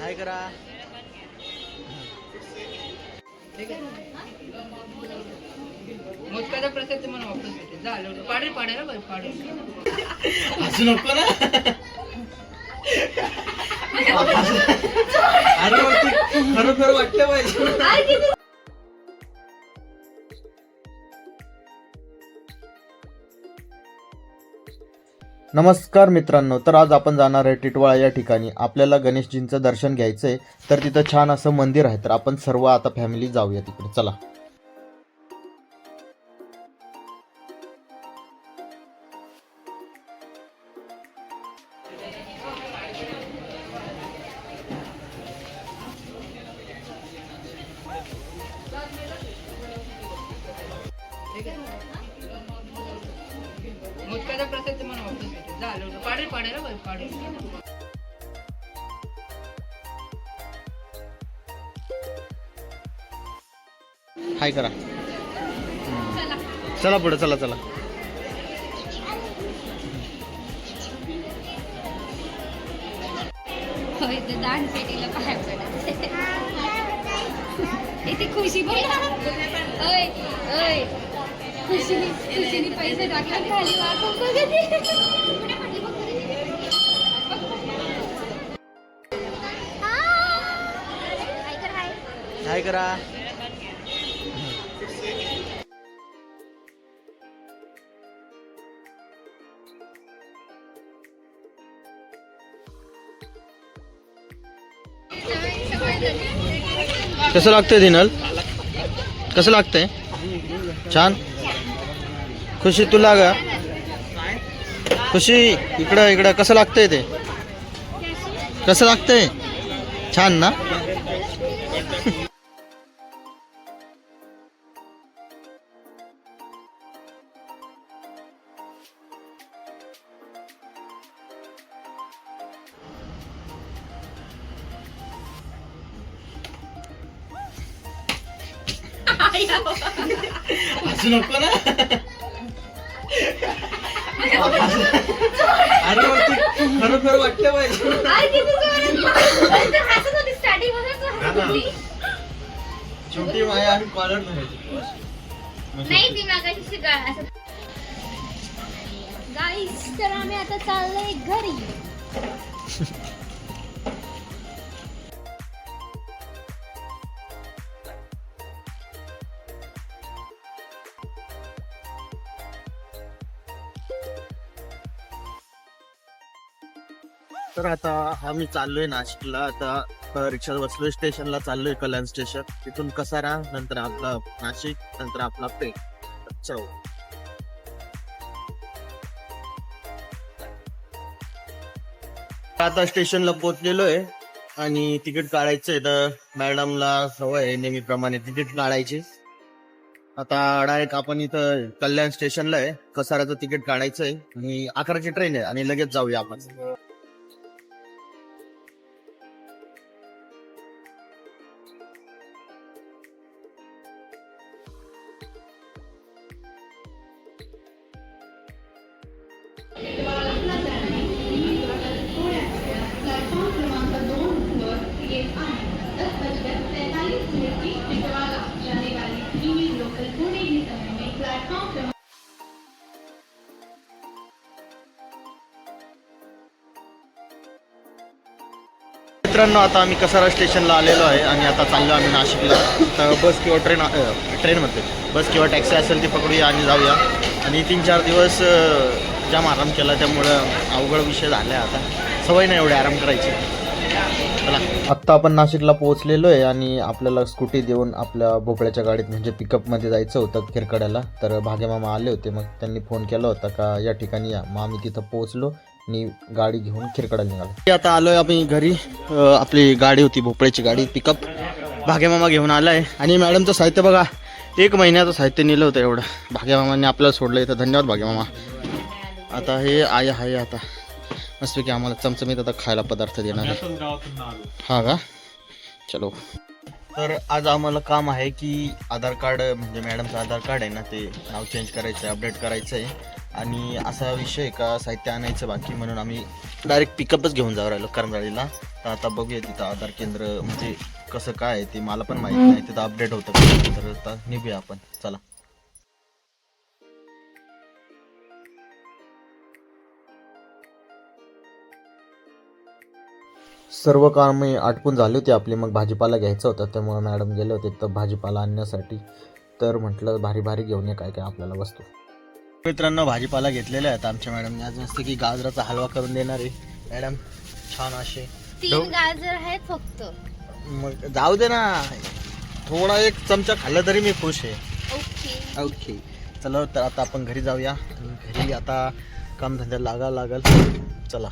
काय करा मोदकाचा प्रसाद तुम्हाला वापस भेटेल झालं पाडेल पाडेल बरं पाडेल. असू नको ना. अरे खरोखर वाटलं पाहिजे. नमस्कार मित्रांनो तर आज आपण जाणार आहे टिटवाळा या ठिकाणी. आपल्याला गणेशजींचं दर्शन घ्यायचं आहे तर तिथं छान असं मंदिर आहे तर आपण सर्व आता फॅमिली जाऊया तिकडे. चला. मोदकाचा झालं पाडेल पाडेल हाय करा. चला पुढे चला चला. इथे खुशी बघ ओय ओय खुशीने खुशीने पैसे टाकला खाली वाटून बघ हाय करा। कसं लागतंय दिनल? कसं लागतंय छान खुशी तुला ग खुशी, इकडं इकडं, कसं लागतंय ते? कसं लागतंय छान ना? असू नको ना. अरे मग ते खरोखर वाटलं पाहिजे छोटी माया आणि कॉलर नाही ती मागाशी शिकाळ असं गाईस तर आम्ही आता चाललोय घरी. तर आता आम्ही चाललोय नाशिकला. आता रिक्षा बसलोय स्टेशनला चाललोय कल्याण स्टेशन. तिथून कसारा नंतर आपला नाशिक नंतर आपला पेठ. चलो. आता स्टेशनला पोहोचलेलो आहे आणि तिकीट काढायचंय. तर मॅडमला सवय आहे नेहमीप्रमाणे तिकीट काढायची. आता डायरेक्ट आपण इथं कल्याण स्टेशनला आहे. कसाराचं तिकीट काढायचंय. आणि अकराची ट्रेन आहे आणि लगेच जाऊया आपण. मित्रांनो आता आम्ही कसारा स्टेशनला आलेलो आहे आणि आता चाललो आम्ही नाशिकला. तर बस किंवा ट्रेन ट्रेन म्हणते बस किंवा टॅक्सी असेल ती पकडूया आणि जाऊया. आणि तीन चार दिवस जाम आराम केला. त्यामुळं अवघड विषय झाला आहे आता. सवय नाही एवढी आराम करायची. आत्ता आपण नाशिकला पोहोचलेलो आहे आणि आपल्याला स्कूटी देऊन आपल्या भोपळ्याच्या गाडीत म्हणजे पिकअपमध्ये जायचं होतं खिरकड्याला. तर भाग्यमामा आले होते मग त्यांनी फोन केला होता का या ठिकाणी या. मग आम्ही तिथं पोहोचलो आणि गाडी घेऊन खिरकड्याला निघालो. आता आलोय आम्ही घरी. आपली गाडी होती भोपळ्याची गाडी पिकअप भाग्यमामा घेऊन आलाय. आणि मॅडमचं साहित्य बघा एक महिन्याचं साहित्य नेलं होतं एवढं. भाग्यमामांनी आपल्याला सोडलं इथं. धन्यवाद भाग्यमामा आता हे आहे आहे आता. मस्तपैकी आम्हाला चमचमीत आता खायला पदार्थ देणार आहे. हा का? चलो. तर आज आम्हाला काम आहे की आधार कार्ड म्हणजे मॅडमचं आधार कार्ड आहे ना ते नाव चेंज करायचं आहे अपडेट करायचं आहे आणि असा विषय आहे का साहित्य आणायचं बाकी म्हणून आम्ही डायरेक्ट पिकअपच घेऊन जाऊ राहिलो करंजाळीला. तर आता बघूया तिथं आधार केंद्र म्हणजे कसं काय आहे ते मला पण माहिती नाही तिथं अपडेट होतं तर आता निघूया आपण. चला. सर्व कामे आटपून झाली होती. आपली मग भाजीपाला घ्यायचा होता. त्यामुळे मॅडम गेले होते तर भाजीपाला आणण्यासाठी. तर म्हटलं भारी भारी घेऊन ये काय काय आपल्याला वस्तू. मित्रांनो भाजीपाला घेतलेला आहे. आता आमच्या मॅडमने आज मस्त की गाजराचा हलवा करून देणार आहे. मॅडम छान असे. तीन गाजर आहेत फक्त. मग जाऊ दे ना. थोडा एक चमचा खाल्ला तरी मी खुश आहे. ओके. ओके. चला तर आता आपण घरी जाऊया. घरी आता कामधंद्याला लागा लागल. चला.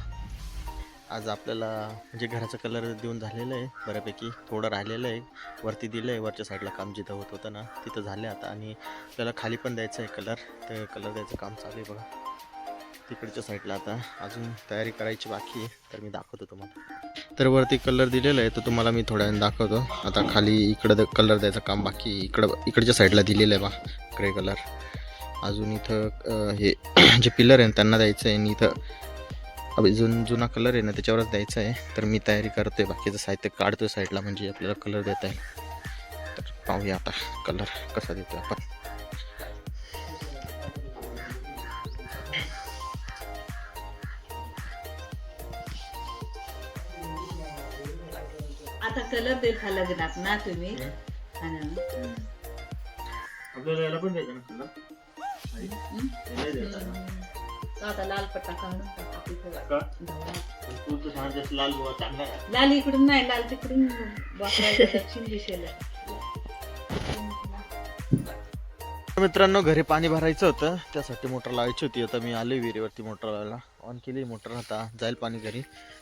आज आपल्याला म्हणजे घराचा कलर देऊन झालेलं आहे बऱ्यापैकी थोडं राहिलेलं आहे. वरती दिलं आहे वरच्या साईडला काम जिथं होत होतं ना तिथं झालं आता. आणि आपल्याला खाली पण द्यायचं आहे कलर तर कलर द्यायचं काम चालू आहे बघा. तिकडच्या साईडला आता अजून तयारी करायची बाकी आहे तर मी दाखवतो तुम्हाला. तर वरती कलर दिलेला आहे तर तुम्हाला मी थोड्या वेळ दाखवतो. आता खाली इकडं कलर द्यायचं काम बाकी इकडं इकडच्या साईडला दिलेलं आहे बा ग्रे कलर अजून इथं हे जे पिलर आहे त्यांना द्यायचं आहे. आणि इथं अजून जुना कलर आहे ना त्याच्यावरच द्यायचा आहे. तर मी तयारी करतोय बाकीचं साहित्य काढतोय साईडला म्हणजे आपल्याला कलर देता येईल. तर पाहूया आता कलर कसा देतोय आपण. आता कलर देत लग्नात ना तुम्ही. आपल्याला याला पण द्यायचं ना तो आता लाल पट्टा काढून टाक आपली थोडा. लाल गोवा चांगला आहे. लाल इकडून नाही लाल तिकडून वापरायचं दक्षिण दिशेला. मित्रांनो घरी पाणी भरायचं होतं. त्यासाठी मोटर लावायची होती. आता मी आले विहिरीवरती मोटर लावायला. ऑन केली मोटर आता जाईल पाणी घरी.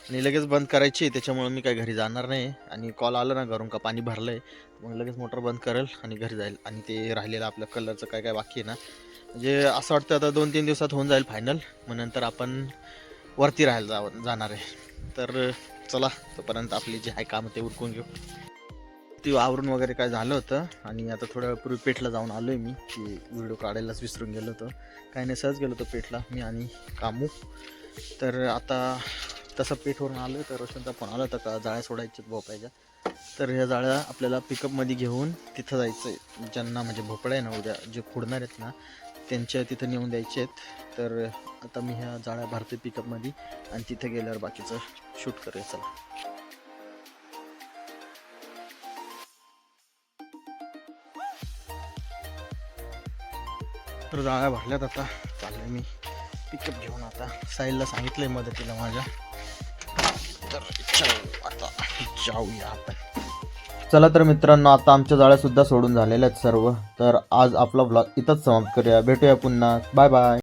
आणि लगेच बंद करायची आहे, त्याच्यामुळे मी काही घरी जाणार नाही. आणि कॉल आला ना घरून का पाणी भरलं आहे मग लगेच मोटर बंद करेल आणि घरी जाईल. आणि ते राहिलेलं आपलं कलरचं काय काय बाकी आहे ना म्हणजे असं वाटतं आता दोन तीन दिवसात होऊन जाईल फायनल मग नंतर आपण वरती राहायला जा जाणार आहे. तर चला तोपर्यंत आपली जे आहे कामं ते उरकून घेऊ. ती आवरून वगैरे काय झालं होतं. आणि आता थोड्या वेळपूर्वी पेठला जाऊन आलो आहे मी की व्हिडिओ काढायलाच विसरून गेलो होतो. काही नाही सहज गेलो होतो पेठला मी आणि कामू. तर आता तसं पेठवरून आलो तर रोशनचा फोन आला होता का जाळ्या सोडायच्या भोपायच्या तर ह्या जाळ्या आपल्याला पिकअपमध्ये घेऊन तिथं जायचं आहे ज्यांना म्हणजे भोपळा आहे ना उद्या जे खुडणार आहेत ना त्यांच्या तिथं नेऊन द्यायचे आहेत. तर आता मी ह्या जाळ्या भरते पिकअपमध्ये आणि तिथे गेल्यावर बाकीचं शूट करूया चला. तर जाळ्या भरल्यात आता. चाललं मी पिकअप घेऊन आता. साईलला सांगितलंय मदतीला माझ्या. तर चल आता जाऊया आपण. चला तर मित्रांनो आता आमच्या जाळ्या सुद्धा सोडून झालेल्या आहेत सर्व. तर आज आपला ब्लॉग इथंच समाप्त करूया. भेटूया पुन्हा. Bye bye